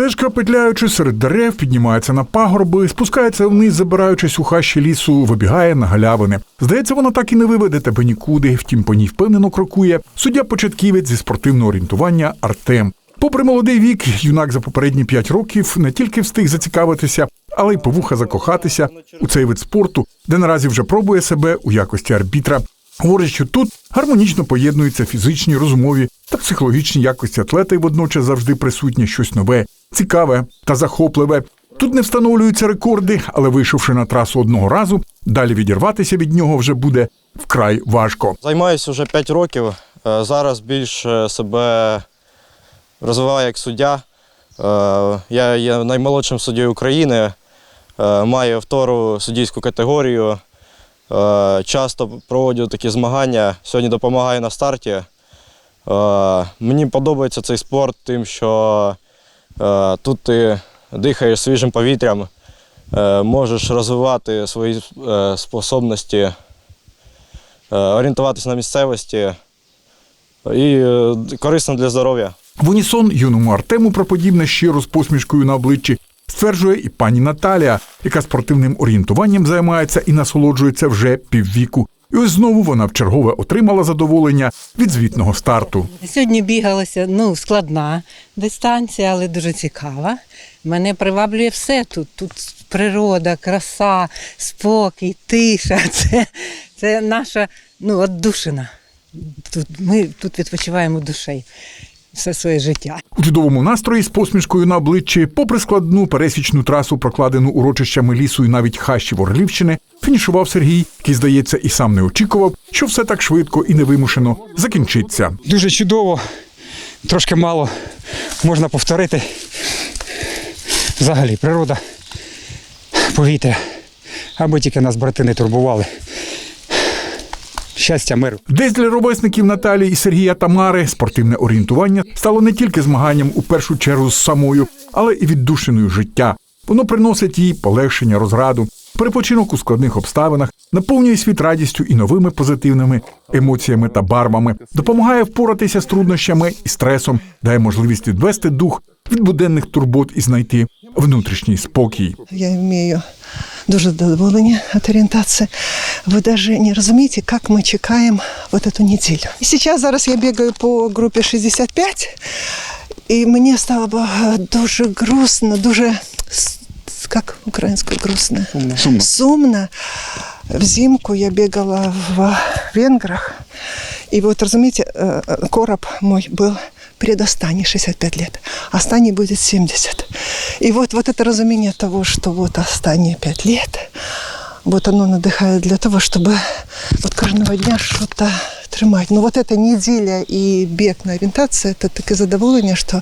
Стежка, петляючи серед дерев, піднімається на пагорби, спускається вниз, забираючись у хащі лісу, вибігає на галявини. Здається, вона так і не виведе тебе нікуди. Втім, по ній впевнено крокує суддя початківець зі спортивного орієнтування Артем. Попри молодий вік, юнак за попередні п'ять років не тільки встиг зацікавитися, але й повуха закохатися у цей вид спорту, де наразі вже пробує себе у якості арбітра. Говорить, що тут гармонічно поєднуються фізичні, розумові та психологічні якості атлета, і водночас завжди присутнє щось нове, цікаве та захопливе. Тут не встановлюються рекорди, але вийшовши на трасу одного разу, далі відірватися від нього вже буде вкрай важко. Займаюся вже 5 років. Е, Зараз більш е, себе розвиваю як суддя. Е, Я є наймолодшим суддєю України, маю втору суддійську категорію. Часто проводжу такі змагання. Сьогодні допомагаю на старті. Мені подобається цей спорт, тим, що тут ти дихаєш свіжим повітрям, е, можеш розвивати свої е, способності е, орієнтуватися на місцевості і е, корисно для здоров'я. В унісон юному Артему про подібне щиро з посмішкою на обличчі стверджує і пані Наталія, яка спортивним орієнтуванням займається і насолоджується вже піввіку. І ось знову вона вчергове отримала задоволення від звітного старту. Сьогодні бігалася ну, складна дистанція, але дуже цікава. Мене приваблює все тут. Тут природа, краса, спокій, тиша. Це, це наша ну, отдушина. Тут, ми тут відпочиваємо душею все своє життя. У чудовому настрої з посмішкою на обличчі, попри складну пересічну трасу, прокладену урочищами лісу і навіть хащів Орлівщини, фінішував Сергій, який, здається, і сам не очікував, що все так швидко і невимушено закінчиться. Дуже чудово, трошки мало можна повторити. Взагалі, природа, повітря, аби тільки нас брати не турбували. Щастя, миру. Десь для ровесників Наталії і Сергія Тамари спортивне орієнтування стало не тільки змаганням у першу чергу з самою, але і віддушиною життя. Воно приносить їй полегшення, розраду, перепочинок у складних обставинах, наповнює світ радістю і новими позитивними емоціями та барвами, допомагає впоратися з труднощами і стресом, дає можливість відвести дух від буденних турбот і знайти внутрішній спокій. Я имею дуже задоволення от ориентации. Вы даже не разумеете, как мы чекаем вот эту неделю. И сейчас зараз я бегаю по группе 65, і мені стало б е, дуже грустно, дуже с- с- как українською грустно? Сумно. Сумно. Взимку я бегала в Венграх. И вот, разумеете, э, э, короб мой был предостаний 65 лет, а останній будет 70. И вот, вот это разумение того, что вот останние 5 лет, вот оно надыхает для того, чтобы вот кожного дня что-то тримати. Ну вот эта неделя и бег на ориентацию, это таке задоволення, що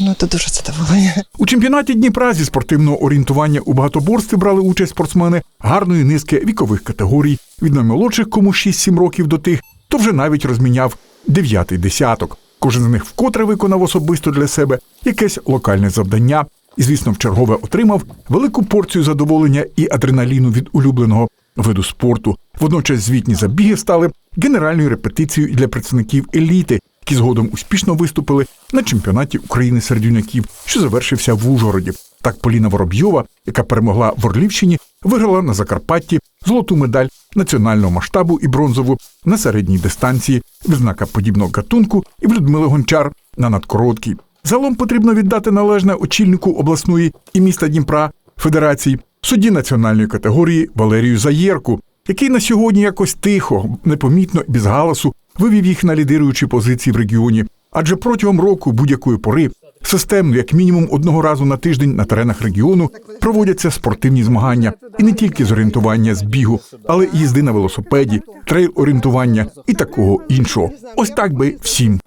ну, це дуже задоволення. У чемпіонаті Дніпра зі спортивного орієнтування у багатоборстві брали участь спортсмени гарної низки вікових категорій від наймолодших, кому 6-7 років до тих, хто вже навіть розміняв дев'ятий десяток. Кожен з них вкотре виконав особисто для себе якесь локальне завдання. І, звісно, вчергове отримав велику порцію задоволення і адреналіну від улюбленого виду спорту. Водночас звітні забіги стали генеральною репетицією для представників еліти, які згодом успішно виступили на чемпіонаті України серед юнаків, що завершився в Ужгороді. Так Поліна Воробйова, яка перемогла в Орлівщині, виграла на Закарпатті золоту медаль національного масштабу і бронзову на середній дистанції, відзнака подібного гатунку і в Людмили Гончар на надкороткій. Загалом потрібно віддати належне очільнику обласної і міста Дніпра Федерації, судді національної категорії Валерію Заєрку, який на сьогодні якось тихо, непомітно і без галасу вивів їх на лідируючі позиції в регіоні. Адже протягом року будь-якої пори системно, як мінімум одного разу на тиждень на теренах регіону проводяться спортивні змагання і не тільки з орієнтування з бігу, але й їзди на велосипеді, трейл орієнтування і такого іншого. Ось так би всім.